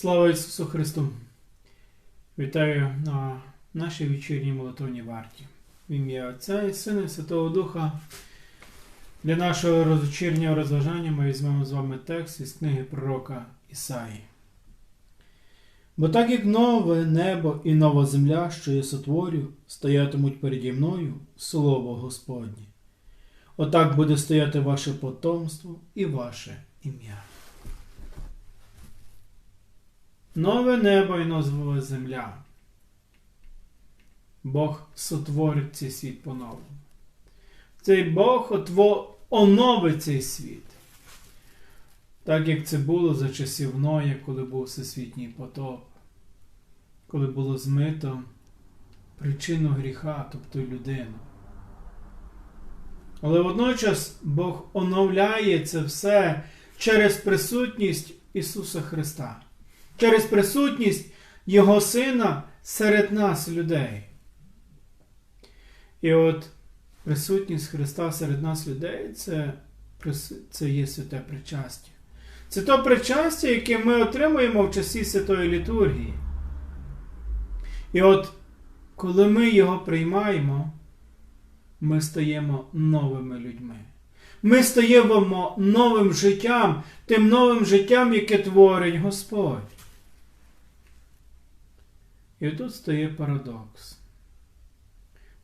Слава Ісусу Христу! Вітаю на нашій вечірній молитовній варті. В ім'я Отця і Сина і Святого Духа. Для нашого вечірнього розважання ми візьмемо з вами текст із книги пророка Ісаї. Бо так як нове небо і нова земля, що я сотворю, стоятимуть переді мною слово Господнє. Отак буде стояти ваше потомство і ваше ім'я. Нове небо і нова земля. Бог сотворить цей світ по-новому. Цей Бог отво... оновить цей світ. Так як це було за часів Ноя, коли був всесвітній потоп, коли було змито причину гріха, тобто людину. Але водночас Бог оновляє це все через присутність Ісуса Христа, через присутність Його Сина серед нас, людей. І от присутність Христа серед нас, людей, це, це є святе причастя. Це то причастя, яке ми отримуємо в часі Святої літургії. І от, коли ми його приймаємо, ми стаємо новими людьми. Ми стаємо новим життям, тим новим життям, яке творить Господь. І тут стає парадокс.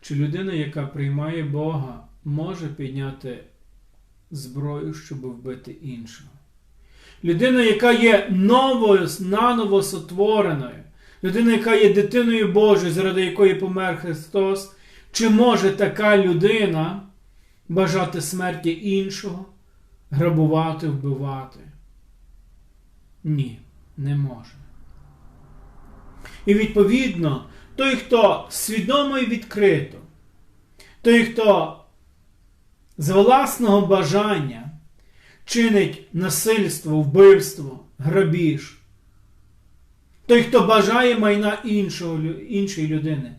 Чи людина, яка приймає Бога, може підняти зброю, щоб вбити іншого? Людина, яка є новою, наново сотвореною, людина, яка є дитиною Божою, заради якої помер Христос, чи може така людина бажати смерті іншого, грабувати, вбивати? Ні, не може. І відповідно, той, хто свідомо і відкрито, той, хто з власного бажання чинить насильство, вбивство, грабіж, той, хто бажає майна іншого, іншої людини,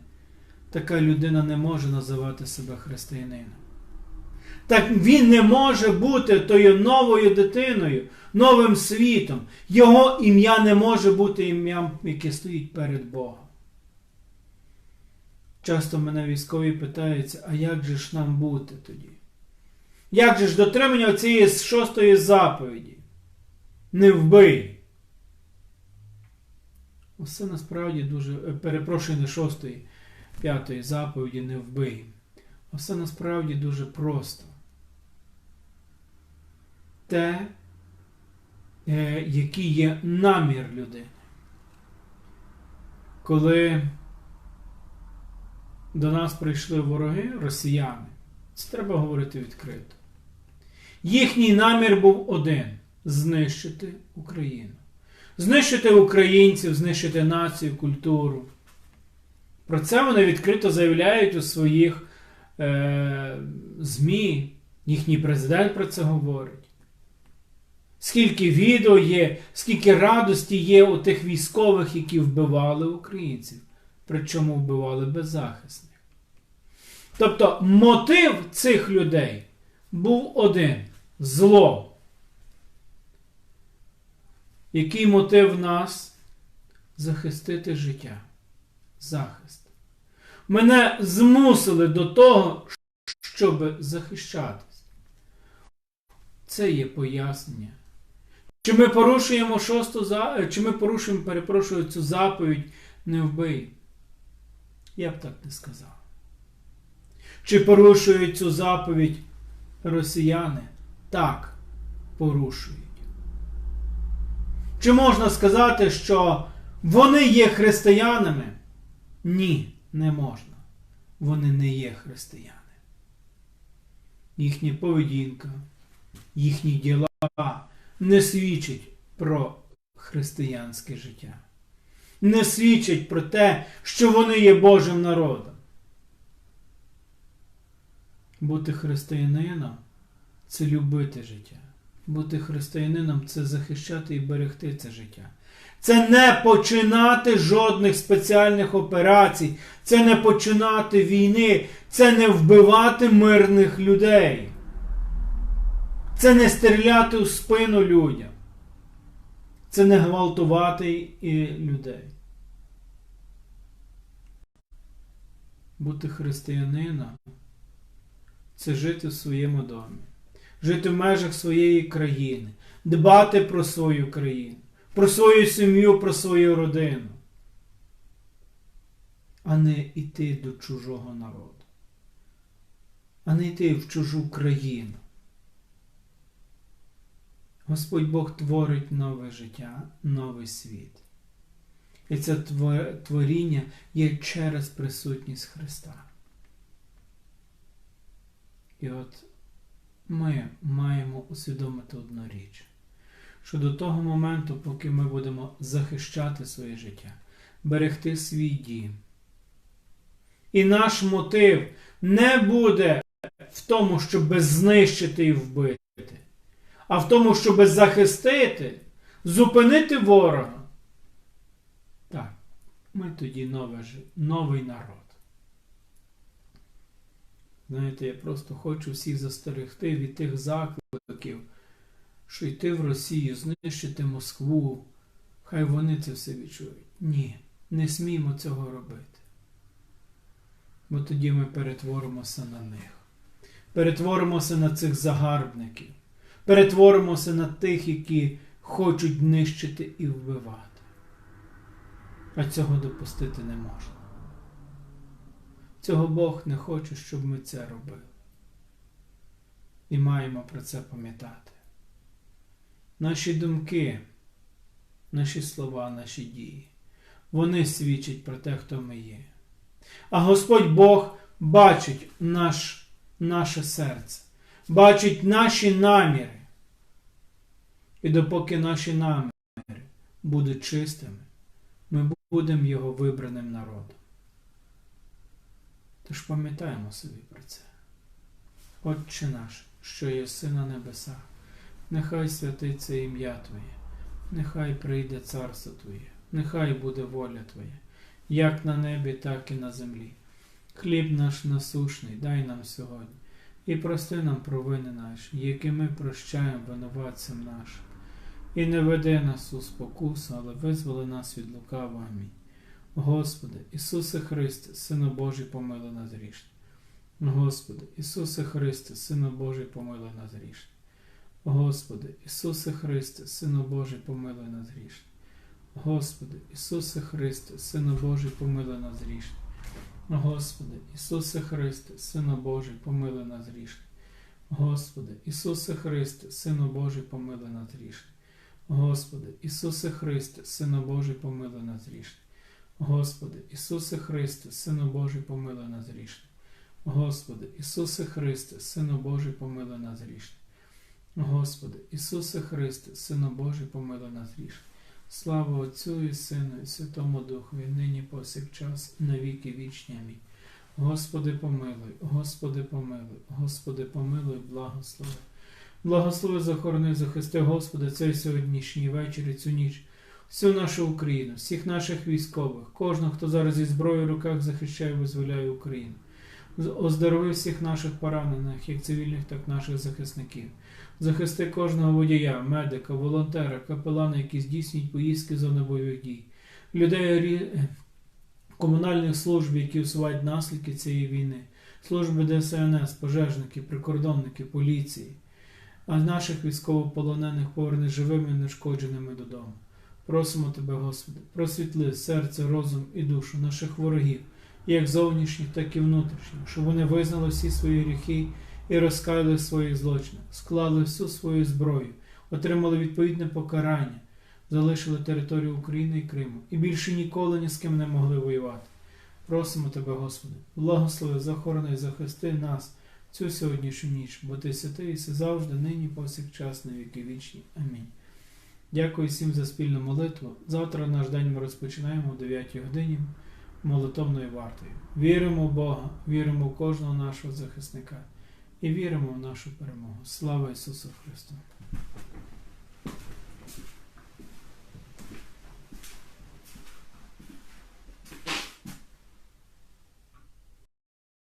така людина не може називати себе християнином. Так він не може бути тою новою дитиною, новим світом. Його ім'я не може бути ім'ям, яке стоїть перед Богом. Часто мене військові питаються, а як же ж нам бути тоді? Як же ж дотримання цієї шостої заповіді? Не вбий. Усе насправді дуже, перепрошую, не шостої, п'ятої заповіді не вбий. Все насправді дуже просто. Те, який є намір людини. Коли до нас прийшли вороги, росіяни, це треба говорити відкрито. Їхній намір був один знищити Україну. Знищити українців, знищити націю, культуру. Про це вони відкрито заявляють у своїх е, ЗМІ. Їхній президент про це говорить. Скільки відео є, скільки радості є у тих військових, які вбивали українців, причому вбивали беззахисних. Тобто мотив цих людей був один зло. Який мотив нас захистити життя? Захист. Мене змусили до того, щоб захищатись. Це є пояснення. Чи ми порушуємо шосту за... чи ми порушуємо, перепрошую, цю заповідь не вбий? Я б так не сказав. Чи порушують цю заповідь росіяни? Так, порушують. Чи можна сказати, що вони є християнами? Ні, не можна. Вони не є християни. Їхня поведінка, їхні діла не свідчать про християнське життя. Не свідчать про те, що вони є Божим народом. Бути християнином це любити життя. Бути християнином це захищати і берегти це життя. Це не починати жодних спеціальних операцій, це не починати війни, це не вбивати мирних людей. Це не стріляти у спину людям. Це не гвалтувати і людей. Бути християнином це жити в своєму домі, жити в межах своєї країни, дбати про свою країну, про свою сім'ю, про свою родину, а не йти до чужого народу, а не йти в чужу країну. Господь Бог творить нове життя, новий світ. І це творіння є через присутність Христа. І от ми маємо усвідомити одну річ, що до того моменту, поки ми будемо захищати своє життя, берегти свій дім, і наш мотив не буде в тому, щоб знищити і вбити, а в тому, щоб захистити, зупинити ворога. Так, ми тоді нове, новий народ. Знаєте, я просто хочу всіх застерегти від тих закликів, що йти в Росію, знищити Москву. Хай вони це все відчують. Ні, не сміємо цього робити. Бо тоді ми перетворимося на них. Перетворимося на цих загарбників. Перетворимося на тих, які хочуть нищити і вбивати. А цього допустити не можна. Цього Бог не хоче, щоб ми це робили. І маємо про це пам'ятати. Наші думки, наші слова, наші дії, вони свідчать про те, хто ми є. А Господь Бог бачить наш, наше серце, бачить наші наміри. І допоки наші наміри будуть чистими, ми будемо Його вибраним народом. Тож пам'ятаємо собі про це. Отче наш, що єси на небесах, нехай святиться ім'я Твоє, нехай прийде царство Твоє, нехай буде воля Твоя, як на небі, так і на землі. Хліб наш насушний, дай нам сьогодні, і прости нам провини наші, які ми прощаємо винуватцям нашим. І не веди нас у спокусу, але визволи нас від лукавого. Амінь. Господи, Ісусе Христе, Сину Божий, помилуй нас грішне. Господи, Ісусе Христе, Сину Божий, помилуй нас грішне. Господи, Ісусе Христе, Сину Божий, помилуй нас грішне. Господи, Ісусе Христе, Сину Божий, помилуй нас грішне. Господи, Ісусе Христе, Сину Божий, помилуй нас грішне. Господи, Ісусе Христе, Сину Божий, помилуй нас грішне. Господи, Ісусе Христе, Сину Божий, помилуй нас грішне. Господи, Ісусе Христе, Сину Божий, помилуй нас грішне. Господи, Ісусе Христе, Сину Божий, помилуй нас грішне. Господи, Ісусе Христе, Сину Божий, помилуй нас грішне. Слава Отцю і Сину, і Святому Духові, нині повсякчас, і на віки вічні. Амінь. Господи, помилуй, Господи, помилуй, Господи, помилуй, благослови. Благослови, захорони, захисти, Господи, цей сьогоднішній вечір і цю ніч всю нашу Україну, всіх наших військових, кожного, хто зараз зі зброєю в руках захищає визволяє Україну. Оздорови всіх наших поранених, як цивільних, так і наших захисників. Захисти кожного водія, медика, волонтера, капелана, які здійснюють поїздки зони бойових дій, людей комунальних служб, які усувають наслідки цієї війни, служби ДСНС, пожежники, прикордонники, поліції, а наших військовополонених поверне живими і нешкодженими додому. Просимо Тебе, Господи, просвітли серце, розум і душу наших ворогів, як зовнішніх, так і внутрішніх, щоб вони визнали всі свої гріхи і розкаяли свої злочини, склали всю свою зброю, отримали відповідне покарання, залишили територію України і Криму і більше ніколи ні з ким не могли воювати. Просимо Тебе, Господи, благослови, захорони і захисти нас цю сьогоднішню ніч, бо Ти святий і завжди, нині, повсякчас, на віки вічні. Амінь. Дякую всім за спільну молитву. Завтра наш день ми розпочинаємо о 9 годині молитовною вартою. Віримо в Бога, віримо в кожного нашого захисника і віримо в нашу перемогу. Слава Ісусу Христу!